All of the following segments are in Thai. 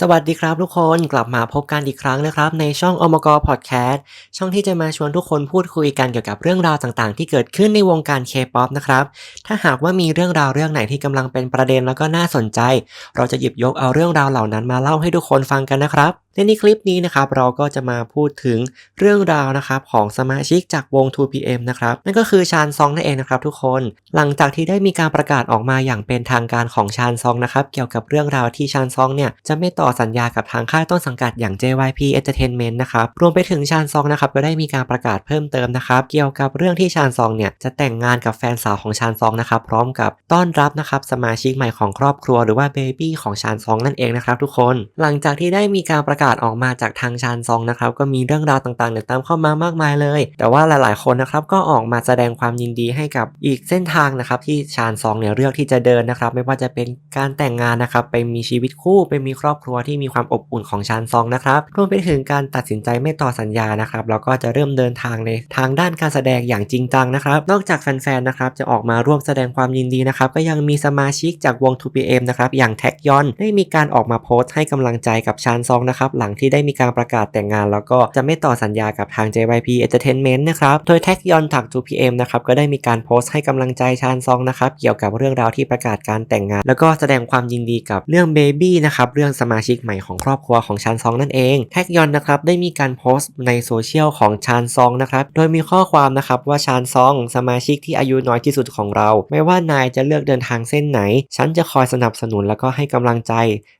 สวัสดีครับทุกคนกลับมาพบกันอีกครั้งนะครับ ในช่องอมกพอดแคสต์ช่องที่จะมาชวนทุกคนพูดคุยกันเกี่ยวกับเรื่องราวต่างๆ ที่เกิดขึ้นในวงการเคป๊อปนะครับถ้าหากว่ามีเรื่องราวเรื่องไหนที่กำลังเป็นประเด็นแล้วก็น่าสนใจ เราจะหยิบยกเอาเรื่องราวเหล่านั้นมาเล่าให้ทุกคนฟังกันนะครับ ในในคลิปนี้นะครับเราก็จะมาพูดถึงเรื่องราวนะครับของสมาชิกจากวง 2PM นะครับนั่นก็คือชานซองนั่นเองนะครับทุกคน หลังจากที่ได้มีการประกาศออกมาอย่างเป็นทางการของชานซองนะครับเกี่ยวกับเรื่องราวที่ชานซองเนี่ยจะไม่ต่อสัญญากับทางค่ายต้นสังกัดอย่าง JYP Entertainment นะครับรวมไปถึงชานซองนะครับก็ได้มีการประกาศเพิ่มเติมนะครับเกี่ยวกับเรื่องที่ชานซองเนี่ยจะแต่งงานกับแฟนสาวของชานซองนะครับพร้อมกับต้อนรับนะครับสมาชิกใหม่ของครอบครัว หรือว่าเบบี้ของชานซองนั่นเองนะครับทุกคน หลังจากที่ได้มีการประกาศออกมาจากทางชานซองนะครับก็มีเรื่องราวต่างๆเนี่ยตามเข้ามามากมายเลย แต่ว่าหลายๆคนนะครับก็ออกมาแสดงความยินดีให้กับอีกเส้นทางนะครับที่ชานซองเนี่ยเลือกที่จะเดินนะครับไม่ว่าจะเป็นการแต่งงานนะครับไปมีชีวิตคู่ไปมีครอบครัวที่มีความอบอุ่นของชานซองนะครับรวมไปถึงการตัดสินใจไม่ต่อสัญญานะครับแล้วก็จะเริ่มเดินทางในทางด้านการแสดงอย่างจริงจังนะครับ นอกจากแฟนๆนะครับจะออกมาร่วมแสดงความยินดีนะครับก็ยังมีสมาชิกจากวง 2PM นะครับอย่างแท็กยอนได้มีการออกมาโพสต์ให้กำลังใจกับชานซองนะครับหลังที่ได้มีการประกาศแต่งงาน แล้วก็จะไม่ต่อสัญญากับทาง JYP Entertainment นะครับ โดยแท็กยอนจาก 2PM นะครับ ก็ได้มีการโพสต์ให้กำลังใจชานซองนะครับ เกี่ยวกับเรื่องราวที่ประกาศการแต่งงาน แล้วก็แสดงความยินดีกับเรื่องเบบี้นะครับ เรื่องสมาชิกใหม่ของครอบครัวของชานซองนั่นเอง แท็กยอนนะครับ ได้มีการโพสต์ในโซเชียลของชานซองนะครับ โดยมีข้อความนะครับว่าชานซอง สมาชิกที่อายุน้อยที่สุดของเรา ไม่ว่านายจะเลือกเดินทางเส้นไหน ฉันจะคอยสนับสนุนแล้วก็ให้กำลังใจ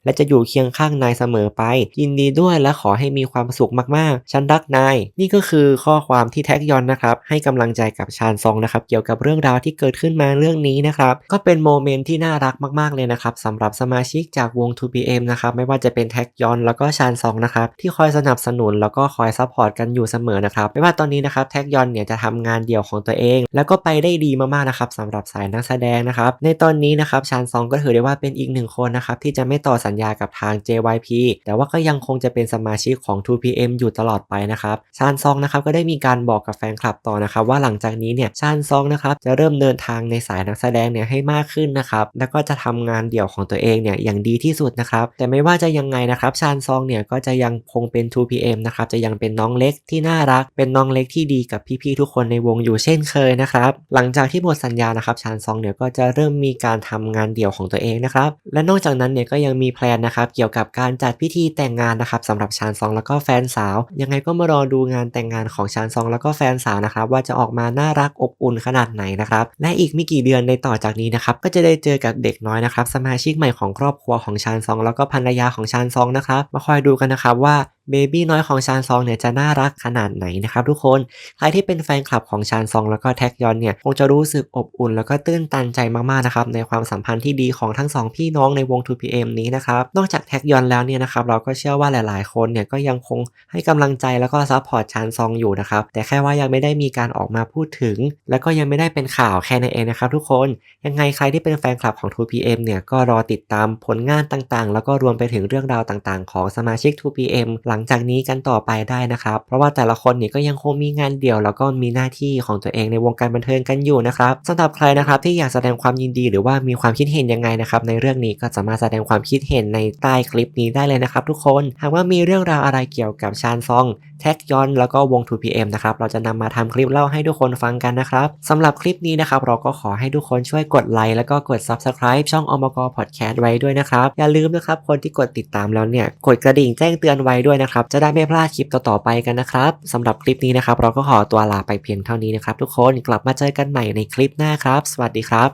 และจะอยู่เคียงข้างนายเสมอไป ยินดีด้วยและขอให้มีความสุขมากๆ ฉันรักนาย นี่ก็คือข้อความที่แท็กยอนนะครับให้กำลังใจกับชานซองนะครับเกี่ยวกับเรื่องราวที่เกิดขึ้นมาเรื่องนี้นะครับก็เป็นโมเมนต์ที่น่ารักมากๆเลยนะครับสำหรับสมาชิกจากวง 2PM นะครับไม่ว่าจะเป็นแท็กยอนแล้วก็ชานซองนะครับที่คอยสนับสนุนแล้วก็คอยซัพพอร์ตกันอยู่เสมอนะครับไม่ว่าตอนนี้นะครับแท็กยอนเนี่ยจะทำงานเดี่ยวของตัวเอง แล้วก็ไปได้ดีมากๆนะครับสำหรับสายนักแสดงนะครับในตอนนี้นะครับชานซองก็ถือได้ว่าเป็นอีกหนึ่งคนนะครับที่จะไม่ต่อสัญญากับทาง JYP แต่ว่าก็ยังคงจะเป็นสมาชิกของ 2PM อยู่ตลอดไปนะครับ ชานซองนะครับก็ได้มีการบอกกับแฟนคลับต่อนะครับว่าหลังจากนี้เนี่ยชานซองนะครับจะเริ่มเดินทางในสายนักแสดงเนี่ยให้มากขึ้นนะครับแล้วก็จะทำงานเดี่ยวของตัวเองเนี่ยอย่างดีที่สุดนะครับแต่ไม่ว่าจะยังไงนะครับชานซองเนี่ยก็จะยังคงเป็น 2PM นะครับจะยังเป็นน้องเล็กที่น่ารัก เป็นน้องเล็กที่ดีกับพี่ๆทุกคนในวงอยู่เช่นเคยนะครับหลังจากที่หมดสัญญานะครับชานซองเนี่ยก็จะเริ่มมีการทำงานเดี่ยวของตัวเองนะครับและนอกจากนั้นเนี่ยก็ยังมีแพลนนะครับเกี่ยวกับการจัดพิธีแต่งงานนะครับสำหรับชานซองแล้วก็แฟนสาว ยังไงก็มารอดูงานแต่งงานของชานซองแล้วก็แฟนสาวนะครับว่าจะออกมาน่ารักอบอุ่นขนาดไหนนะครับและอีกไม่กี่เดือนในต่อจากนี้นะครับก็จะได้เจอกับเด็กน้อยนะครับสมาชิกใหม่ของครอบครัวของชานซอง แล้วก็ภรรยาของชานซองนะครับมาคอยดูกันนะครับว่าเบบี้น้อยของชานซองเนี่ยจะน่ารักขนาดไหนนะครับทุกคน ใครที่เป็นแฟนคลับของชานซองแล้วก็แท็กยอนเนี่ยคงจะรู้สึกอบอุ่นแล้วก็ตื้นตันใจมากๆนะครับในความสัมพันธ์ที่ดีของทั้งสองพี่น้องในวง 2PM นี้นะครับ นอกจากแท็กยอนแล้วเนี่ยนะครับเราก็เชื่อว่าหลายๆ คนเนี่ยก็ยังคงให้กำลังใจแล้วก็ซัพพอร์ตชานซองอยู่นะครับแต่แค่ว่ายังไม่ได้มีการออกมาพูดถึง แล้วก็ยังไม่ได้เป็นข่าวแค่นั้นเองนะครับทุกคนยังไงใครที่เป็นแฟนคลับของ 2PM เนี่ยก็รอติดตามผลงานต่างๆ แล้วก็รวมไปถึงเรื่องราวต่างๆ ของสมาชิก 2PM หลังจากนี้กันต่อไปได้นะครับ เพราะว่าแต่ละคนเนี่ยก็ยังคงมีงานเดี่ยว แล้วก็มีหน้าที่ของตัวเองในวงการบันเทิงกันอยู่นะครับสำหรับใครนะครับที่อยากแสดงความยินดีหรือว่ามีความคิดเห็นยังไงนะครับในเรื่องนี้ก็สามารถแสดงความคิดเห็นในใต้คลิปนี้ได้เลยนะครับทุกคนหากว่ามีเรื่องราวอะไรเกี่ยวกับชานซองแท็กยอนแล้วก็วง 2PM นะครับเราจะนำมาทำคลิปเล่าให้ทุกคนฟังกันนะครับสำหรับคลิปนี้นะครับเราก็ขอให้ทุกคนช่วยกดไลค์แล้วก็กด Subscribe ช่องอมกพอดแคสต์ไว้ด้วยนะครับอย่าลืมนะครับคนที่กดติดตามแล้วเนี่ยกดกระดิ่งแจ้งเตือนไว้ด้วยนะครับ จะได้ไม่พลาดคลิปต่อๆไปกันนะครับสำหรับคลิปนี้นะครับ เราก็ขอตัวลาไปเพียงเท่านี้นะครับ ทุกคนกลับมาเจอกันใหม่ในคลิปหน้าครับ สวัสดีครับ